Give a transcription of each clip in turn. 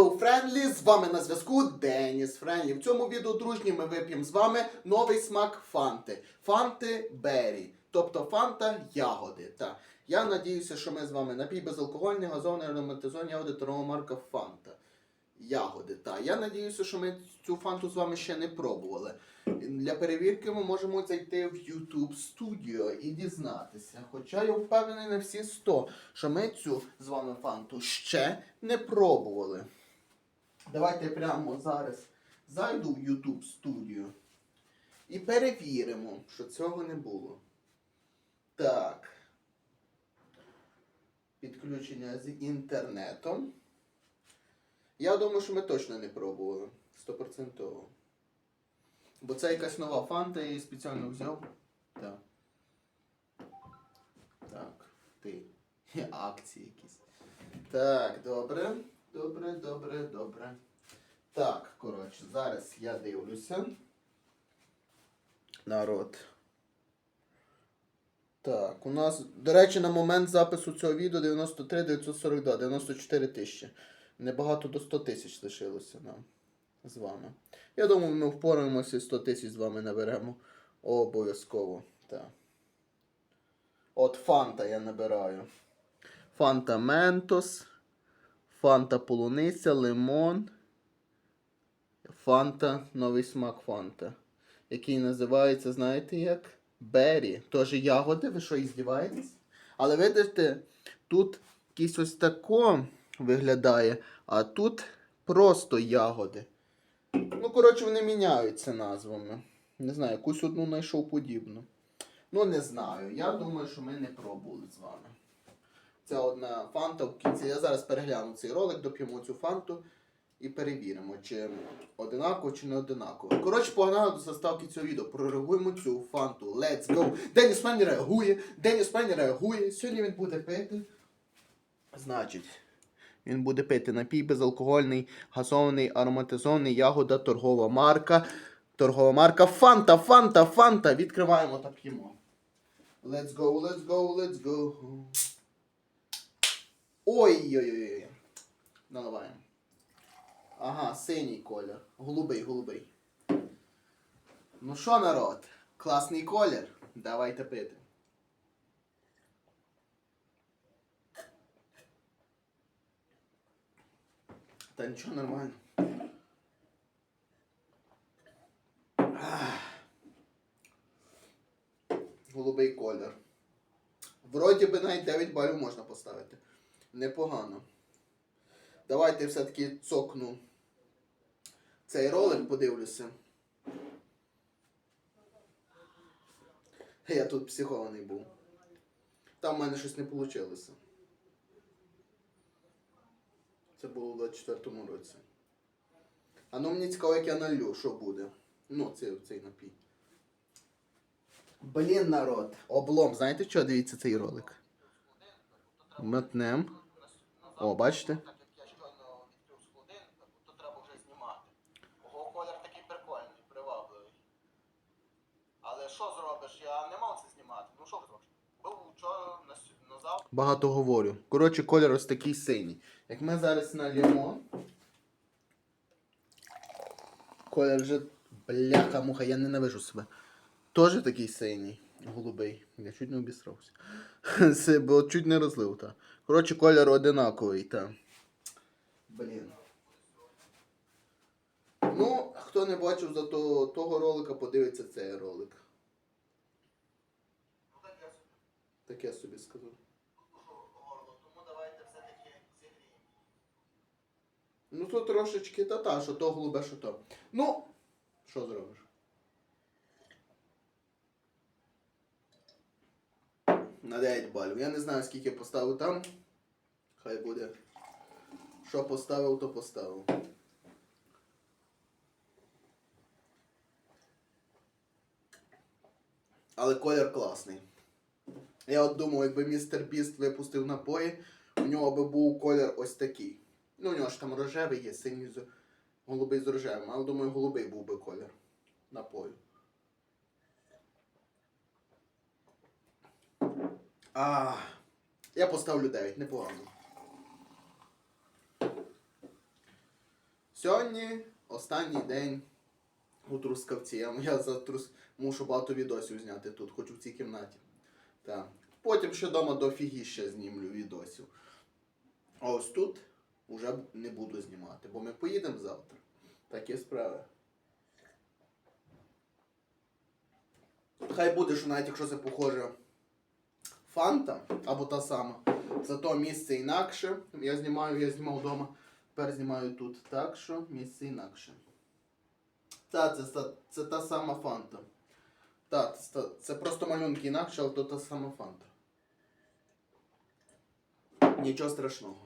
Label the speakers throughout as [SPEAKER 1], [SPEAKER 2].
[SPEAKER 1] Hello Friendly, з вами на зв'язку Деніс Френлі. В цьому відео, дружні, ми вип'ємо з вами новий смак фанти. Фанти Беррі. Тобто фанта ягоди. Та. Я надіюся, що ми з вами напій безалкогольний, газований ароматизований ягоди торгова марка Фанта. Ягоди. Та. Я надіюся, що ми цю фанту з вами ще не пробували. Для перевірки ми можемо зайти в YouTube Studio і дізнатися. Хоча я впевнений на всі 100, що ми цю з вами фанту ще не пробували. Давайте прямо зараз зайду в YouTube Studio і перевіримо, що цього не було. Так. Підключення з інтернетом. Я думаю, що ми точно не пробували. Стопроцентово. Бо це якась нова фанта, я її спеціально взяв. Так. Так, ти. Акції якісь. Так, добре. Добре, добре, добре. Так, коротше, зараз я дивлюся. Народ. Так, у нас, до речі, на момент запису цього відео 93 942, 94 тисячі. Небагато до 100 тисяч лишилося нам з вами. Я думаю, ми впораємося і 100 тисяч з вами наберемо. Обов'язково. Так. От Фанта я набираю. Фанта Ментос. Фанта Полуниця, Лимон. Фанта, новий смак Фанта. Який називається, знаєте як? Беррі. Тож ягоди, ви що, іздіваєтесь? Але видите, тут якийсь ось тако виглядає, а тут просто ягоди. Ну, коротше, вони міняються назвами. Не знаю, якусь одну знайшов подібну. Ну, не знаю. Я думаю, що ми не пробували з вами. Це одна фанта в кінці. Я зараз перегляну цей ролик, доп'ємо цю фанту і перевіримо, чи одинаково, чи не одинаково. Коротше, погнали до заставки цього відео. Прореагуємо цю фанту. Let's go! Деніс Мен реагує, Деніс Мен реагує. Сьогодні він буде пити. Значить, він буде пити напій безалкогольний, газований, ароматизований, ягода, торгова марка. Торгова марка Фанта, Фанта, Фанта. Відкриваємо та п'ємо. Let's go, let's go, let's go. Ой-ой-ой. Наливаємо. Ага, синій колір. Голубий, голубий. Ну що, народ? Класний колір. Давайте пити. Та нічого нормально. Голубий колір. Вроді би навіть 9 балів можна поставити. Непогано. Давайте все-таки цокну цей ролик, подивлюся. Я тут психований був. Там в мене щось не вийшло. Це було в 24-му році. А ну мені цікаво, як я налью, що буде. Ну, це, цей напій. Блін, народ. Облом. Знаєте що? Дивіться цей ролик. Метнем. О, бачите?
[SPEAKER 2] Так як я щойно відкрив холодильника, то треба вже знімати. Ого, колір такий прикольний, привабливий. Але що зробиш? Я не мав це знімати. Ну що зробиш? Був вчора на,
[SPEAKER 1] Багато говорю. Коротше, колір ось такий синій. Як ми зараз нальємо. Колір вже. Бляха муха, я ненавижу себе. Тоже такий синій. Голубий. Я чуть не обісрався. Це, бо чуть не розлив, та. Коротше, колір одинаковий, та. Блін. Ну, хто не бачив за то, того ролика, подивиться цей ролик.
[SPEAKER 2] Ну так я собі
[SPEAKER 1] сказав.
[SPEAKER 2] все-таки зігріємо.
[SPEAKER 1] Ну трошечки та та, що то голубе, що то. Ну, що зробиш? На 9 балів. Я не знаю, скільки поставив там. Хай буде. Що поставив, то поставив. Але колір класний. Я от думав, якби містер Біст випустив напої, у нього би був колір ось такий. Ну, у нього ж там рожевий є, синій голубий з рожевим, але думаю, голубий був би колір напою. А, я поставлю 9, непогано. Сьогодні останній день у Трускавці. Я, я за трус... мушу багато відосів зняти тут, хоч у цій кімнаті. Так. Потім ще вдома до ще знімлю відосів. А ось тут вже не буду знімати, бо ми поїдемо завтра. Такі справи. Хай буде, що навіть якщо це похоже фанта або та сама. Зато місце інакше. Я знімаю, я знімав вдома. Тепер знімаю тут. Так що місце інакше. Та, це, це, це та сама фанта. Так, це, це просто малюнки інакше, але то та сама фанта. Нічого страшного.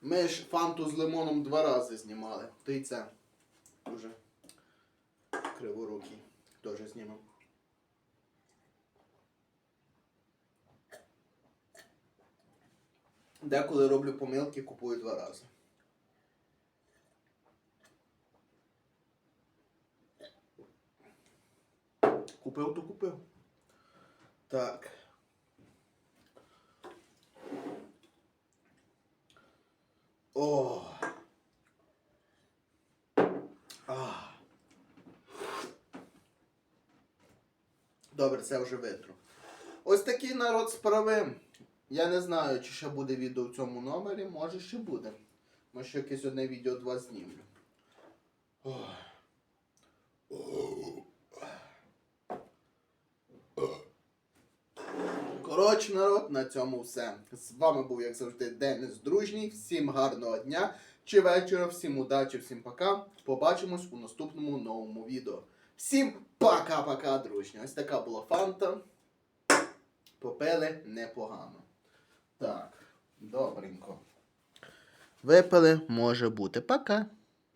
[SPEAKER 1] Ми ж фанту з лимоном два рази знімали. То й це. Дуже криворукий. Теж знімемо. Деколи роблю помилки, купую два рази. Купив, то купив. Так. О. А. Добре, це вже витру. Ось такий народ справи. Я не знаю, чи ще буде відео в цьому номері, може ще буде. Може ще якесь одне відео два знімлю. Коротше, народ, на цьому все. З вами був, як завжди, Денис Дружній. Всім гарного дня чи вечора, всім удачі, всім пока. Побачимось у наступному новому відео. Всім пока-пока, дружні. Ось така була фанта. Попили непогано. Так, добренько. Випили може бути. Пока.